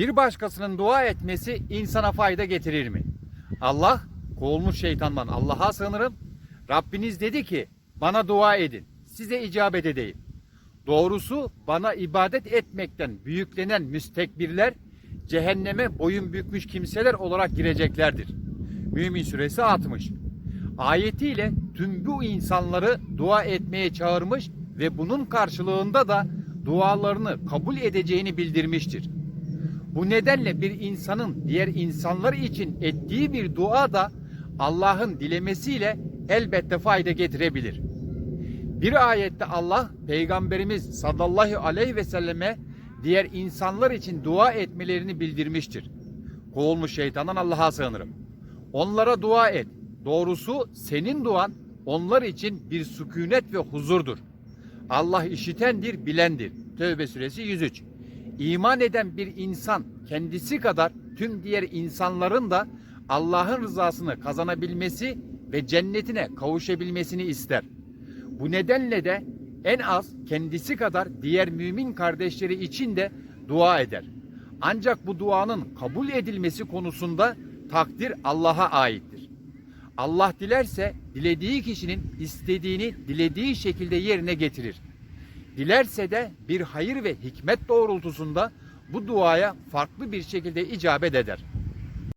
Bir başkasının dua etmesi insana fayda getirir mi? Allah kovulmuş şeytandan Allah'a sığınırım. Rabbiniz dedi ki bana dua edin size icabet edeyim. Doğrusu bana ibadet etmekten büyüklenen müstekbirler cehenneme boyun bükmüş kimseler olarak gireceklerdir. Mümin suresi 60. Ayetiyle tüm bu insanları dua etmeye çağırmış ve bunun karşılığında da dualarını kabul edeceğini bildirmiştir. Bu nedenle bir insanın diğer insanlar için ettiği bir dua da Allah'ın dilemesiyle elbette fayda getirebilir. Bir ayette Allah Peygamberimiz sallallahu aleyhi ve selleme diğer insanlar için dua etmelerini bildirmiştir. Kovulmuş şeytandan Allah'a sığınırım. Onlara dua et. Doğrusu senin duan onlar için bir sükunet ve huzurdur. Allah işitendir, bilendir. Tövbe suresi 103. İman eden bir insan kendisi kadar tüm diğer insanların da Allah'ın rızasını kazanabilmesi ve cennetine kavuşabilmesini ister. Bu nedenle de en az kendisi kadar diğer mümin kardeşleri için de dua eder. Ancak bu duanın kabul edilmesi konusunda takdir Allah'a aittir. Allah dilerse dilediği kişinin istediğini dilediği şekilde yerine getirir. Dilerse de bir hayır ve hikmet doğrultusunda bu duaya farklı bir şekilde icabet eder.